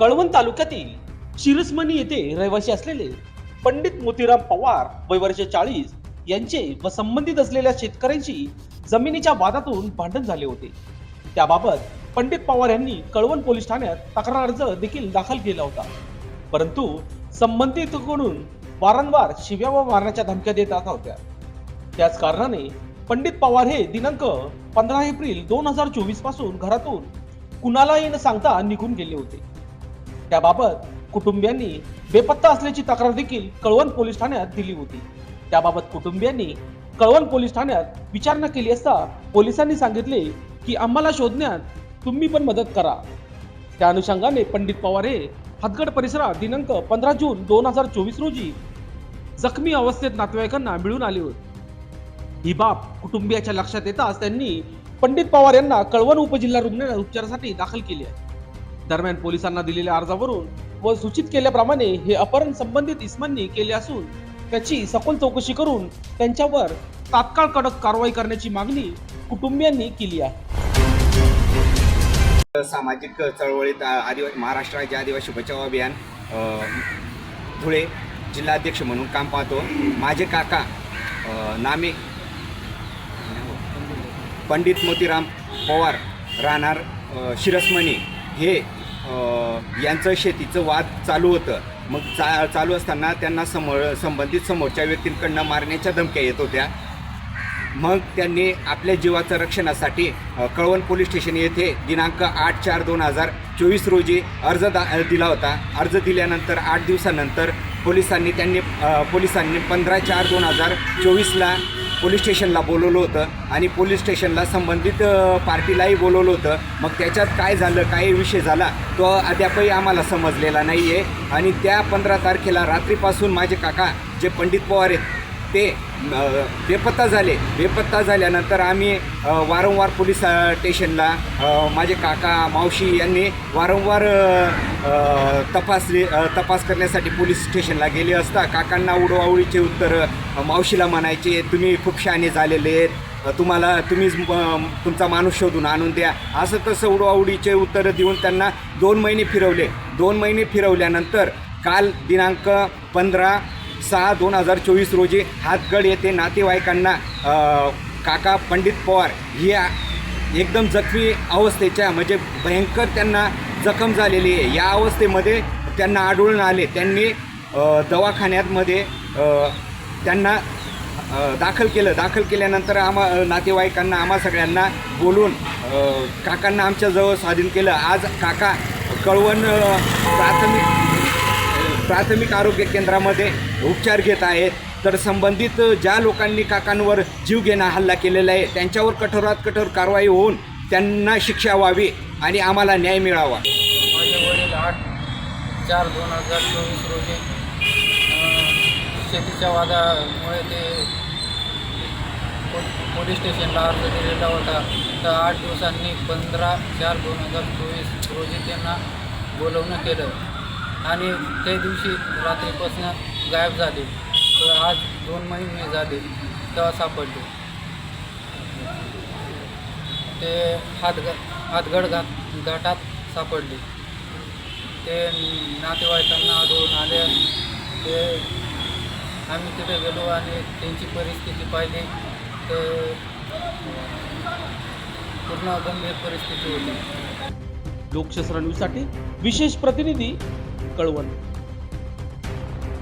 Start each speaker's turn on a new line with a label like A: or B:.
A: कळवण तालुक्यातील शिरसमणी येथे रहिवासी असलेले पंडित मोतीराम पवार वय वर्ष चाळीस यांचे व संबंधित असलेल्या शेतकऱ्यांशी जमिनीच्या वादातून भांडण झाले होते. त्याबाबत पंडित पवार यांनी कळवण पोलीस ठाण्यात तक्रार अर्ज देखील दाखल केला होता. परंतु संबंधितकडून वारंवार शिव्या व मारण्याच्या धमक्या देत होत्या. त्याच कारणाने पंडित पवार हे दिनांक पंधरा एप्रिल दोन हजार चोवीसपासून घरातून कुणालाही न सांगता निघून गेले होते. त्याबाबत कुटुंबियांनी बेपत्ता असल्याची तक्रार देखील कळवण पोलीस ठाण्यात दिली होती. त्याबाबत कुटुंबियांनी कळवण पोलीस ठाण्यात विचारणा केली असता पोलिसांनी सांगितले की आम्हाला शोधण्यात तुम्ही पण मदत करा. त्या अनुषंगाने पंडित पवार हे हदगड परिसरात दिनांक पंधरा जून दोन हजार चोवीस रोजी जखमी अवस्थेत नातेवाईकांना मिळून आले होते. ही बाब कुटुंबियाच्या लक्षात येताच त्यांनी पंडित पवार यांना कळवण उपजिल्हा रुग्णालयात उपचारासाठी दाखल केले आहे. दरम्यान पोलिसांना दिलेल्या अर्जावरून व सूचित केल्याप्रमाणे हे अपहरण संबंधित इस्मांनी केले असून त्याची सखोल चौकशी करून त्यांच्यावर तात्काळ कडक कारवाई करण्याची मागणी कुटुंबियांनी केली आहे.
B: सामाजिक चळवळीत आदिवासी महाराष्ट्र राज्य आदिवासी बचाव अभियान धुळे जिल्हाध्यक्ष म्हणून काम पाहतो. माझे काका नामे पंडित मोतीराम पवार राहणार शिरसमणी. हे यांचं शेतीचं वाद चालू होतं. मग चा चालू असताना त्यांना समोर संबंधित समोरच्या व्यक्तींकडनं मारण्याच्या धमक्या येत होत्या. मग त्यांनी आपल्या जीवाचं रक्षणासाठी कळवण पोलीस स्टेशन येथे दिनांक आठ चार दोन हजार चोवीस रोजी अर्ज दा दिला होता. अर्ज दिल्यानंतर आठ दिवसानंतर पोलिसांनी त्यांनी पोलिसांनी पंधरा चार दोन हजार चोवीसला पोलीस स्टेशनला बोलवलं होतं आणि पोलीस स्टेशनला संबंधित पार्टीलाही बोलवलं होतं. मग त्याच्यात काय झालं काय विषय झाला तो अद्यापही आम्हाला समजलेला नाही आहे आणि त्या पंधरा तारखेला रात्रीपासून माझे काका जे पंडित पवार आहेत ते बेपत्ता झाले. बेपत्ता झाल्यानंतर आम्ही वारंवार पोलीस स्टेशनला माझे काका मावशी यांनी वारंवार तपासले तपास करण्यासाठी पोलीस स्टेशनला गेले असता काकांना उडवाउडीचे उत्तर मावशीला म्हणायचे तुम्ही खूप शहाणे झालेले आहेत. तुम्हाला तुम्हीच तुमचा माणूस शोधून आणून द्या. असं तसं उडवाउडीचे उत्तरं देऊन त्यांना दोन महिने फिरवले. दोन महिने फिरवल्यानंतर काल दिनांक पंधरा सहा दोन हजार चोवीस रोजी हातगड येथे नातेवाईकांना काका पंडित पवार या एकदम जखमी अवस्थेच्या म्हणजे भयंकर त्यांना जखम झालेली आहे. या अवस्थेमध्ये त्यांना आढळून आले. त्यांनी दवाखान्यामध्ये त्यांना दाखल केलं. दाखल केल्यानंतर आम्हा नातेवाईकांना आम्हा सगळ्यांना बोलून काकांना आमच्याजवळ स्वाधीन केलं. आज काका कळवण प्राथमिक प्राथमिक आरोग्य केंद्रामध्ये उपचार घेत आहेत. तर संबंधित ज्या लोकांनी काकांवर जीवघेणा हल्ला केलेला आहे त्यांच्यावर कठोरात कठोर कारवाई होऊन त्यांना शिक्षा व्हावी आणि आम्हाला न्याय मिळावा.
C: माझे वडील आठ चार दोन हजार चोवीस रोजी शेतीच्या वादामुळे ते पोलीस स्टेशनला अर्ज दिलेला होता. तर आठ दिवसांनी पंधरा चार दोन हजार चोवीस रोजी त्यांना बोलवणं केलं. आणि त्या दिवशी रात्रीपासून गायब झाले. तर आज दोन महिने झाले तेव्हा सापडले. ते हातग हातगड घाट घाटात सापडले. ते नातेवाईकांना आढळून आले. ते आम्ही तिथे गेलो आणि त्यांची परिस्थिती पाहिली. तर पूर्ण गंभीर परिस्थिती होती.
A: लोकशास्त्र न्यूजसाठी विशेष प्रतिनिधी कळवण.